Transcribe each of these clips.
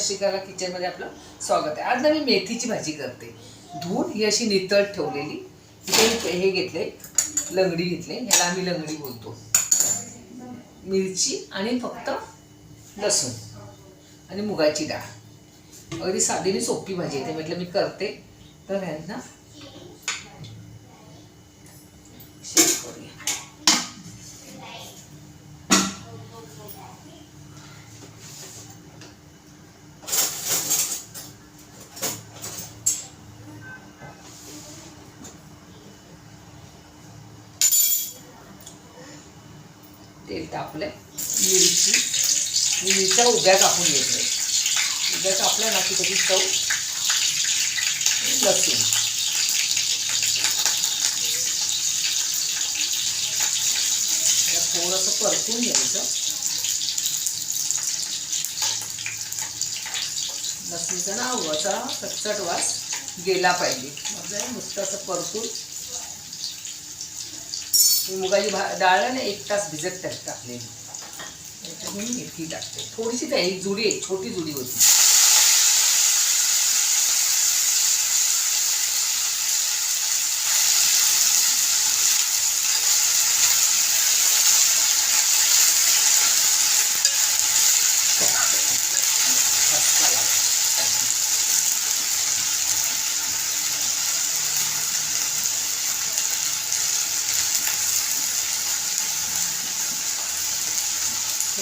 शिकायला किचनमध्ये आपलं स्वागत आहे. आज ना मी मेथीची भाजी करते. धुवून ही अशी नितळ ठेवलेली. इथे मी हे घेतले लंगडी घेतले ह्याला आम्ही लंगडी बोलतो. मिरची आणि फक्त लसूण आणि मुगाची डाळ. अगदी साधी मी सोपी भाजी येते म्हटलं मी करते. तर ह्यांना शेक करूया. तेल तापलंय. मिरची. मी मिरच्या उभ्या कापून घेतले उभ्या कापल्या ना की त्याची चव लसूण. याला थोडंसं परतून घ्यायचं. लसूणचा ना आवळाचा कच्चट वास गेला पाहिजे. मग नुसतं असं परतून ही मुगाची भा डाळ आहे ना एक तास भिजत टाक टाकलेली. त्याच्यात मी मेथी टाकते. थोडीशी त्या एक जुडी आहे छोटी जुडी होती.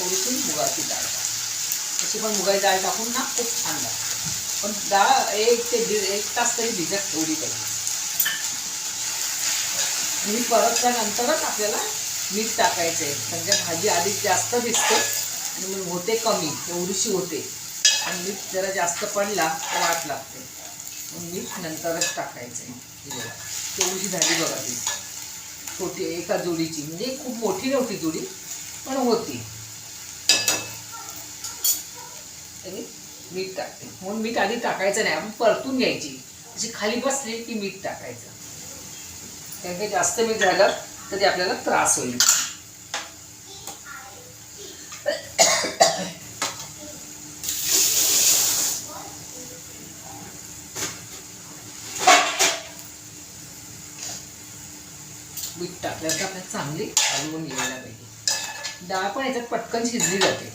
थोडीशी मुगाची डाळ तशी अशी पण मुगाची डाळ टाकून ना खूप छान लागते. पण डाळ एक ते दीड एक तास तरी भिजत ठेवली पाहिजे. आणि परतल्यानंतरच आपल्याला मीठ टाकायचं आहे. म्हणजे भाजी आधी जास्त भिजते आणि मग होते कमी एवढीशी होते. आणि मीठ जरा जास्त पडला तर वाट लागते. मग मीठ नंतरच टाकायचं आहे. तेवढीशी झाली बघा ती. छोटी एका जोडीची म्हणजे खूप मोठी नव्हती जोडी पण होती. आणि मीठ टाकते. म्हणून मीठ आधी टाकायचं नाही आपण परतून घ्यायची. अशी खाली बसली की मीठ टाकायचं. कारण काही जास्त मीठ झालं तर ते आपल्याला त्रास होईल. मीठ टाकल्यानंतर आपल्याला चांगली हलवून घ्यायला पाहिजे. डाळ पण याच्यात पटकन शिजली जाते.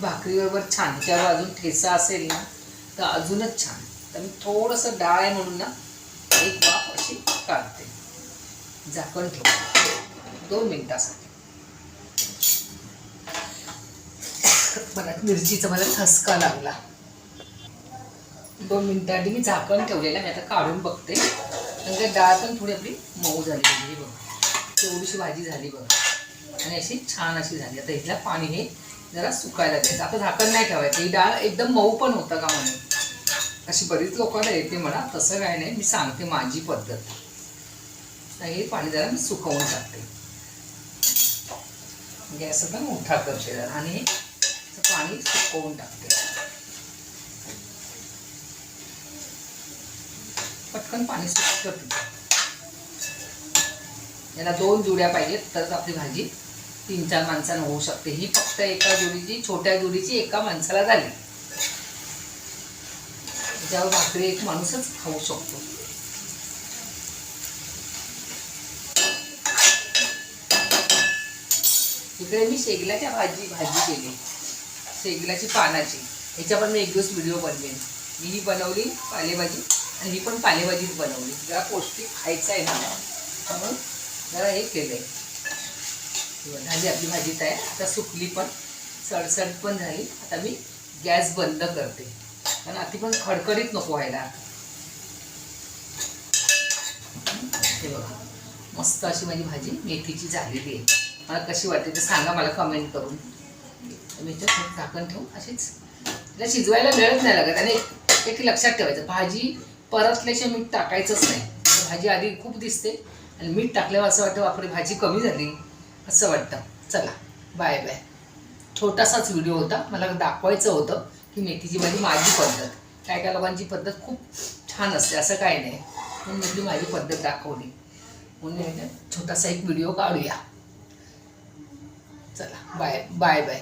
भाकरीबरोबर छान. त्यावर अजून ठेचा असेल ना तर अजूनच छान. तर मी थोडंसं डाळ आहे म्हणून ना एक वाफ अशी काढते. झाकण ठेवते. दोन मिनटासाठी. मला मिरचीचा मला ठसका लागला. दोन मिनिटांनी मी झाकण ठेवलेलं मी आता काढून बघते. म्हणजे डाळ पण थोडी आपली मऊ झाली बघ बघा. तेवढीशी भाजी झाली बघा. आणि अशी छान अशी झाली. आता इथलं पाणी हे जरा सुकायला द्यायचं. आता झाकण नाही ठेवायचं. ही डाळ एकदम मऊ पण होतं का म्हणून. अशी बरीच लोकांना येते म्हणा तसं काय नाही. मी सांगते माझी पद्धत. हे पाणी जरा मी सुकवून टाकते. गॅस आता मोठा करते. जरा आणि पाणी सुकवून टाकते. पटकन पाणी सुकत याला दोन जुड्या पाहिजेत. तरच आपली भाजी तीन चार माणसांना होऊ शकते. ही फक्त एका जोडीची छोट्या जोडीची एका माणसाला झाली. त्याच्यावर भाकरी एक माणूसच खाऊ शकतो. इकडे मी शेगलाच्या भाजी भाजी केली. शेगलाची पानाची. ह्याच्या पण मी एक दिवस व्हिडिओ बनवेन. मी ही बनवली पालेभाजी आणि ही पण पालेभाजीच बनवली. जरा पौष्टिक खायचं आहे ना म्हणून जरा हे केलं आहे झाली आपली भाजी तयार. आता सुकली पण सडसड पण झाली. आता मी गॅस बंद करते. कारण अति पण खडखडीत नको व्हायला. हे बघा. मस्त अशी माझी भाजी मेथीची झालेली आहे. मला कशी वाटते ते सांगा मला कमेंट करून. मी याच्यात झाकण ठेवून अशीच तिला शिजवायला वेळच नाही लागत आणि एक लक्षात ठेवायचं. भाजी परतल्याशिवाय मीठ टाकायचंच नाही. भाजी आधी खूप दिसते आणि मीठ टाकल्यावर असं वाटतं आपली भाजी कमी झाली. असं वाटतं. चला बाय बाय छोटासाच व्हिडिओ होता. मला दाखवायचं होतं की मेथीची भाजी माझी पद्धत. काय काय लोकांची पद्धत खूप छान असते. असं काय नाही. म्हणून म्हटली माझी पद्धत दाखवली. म्हणून छोटासा एक व्हिडिओ काढूया. चला बाय बाय बाय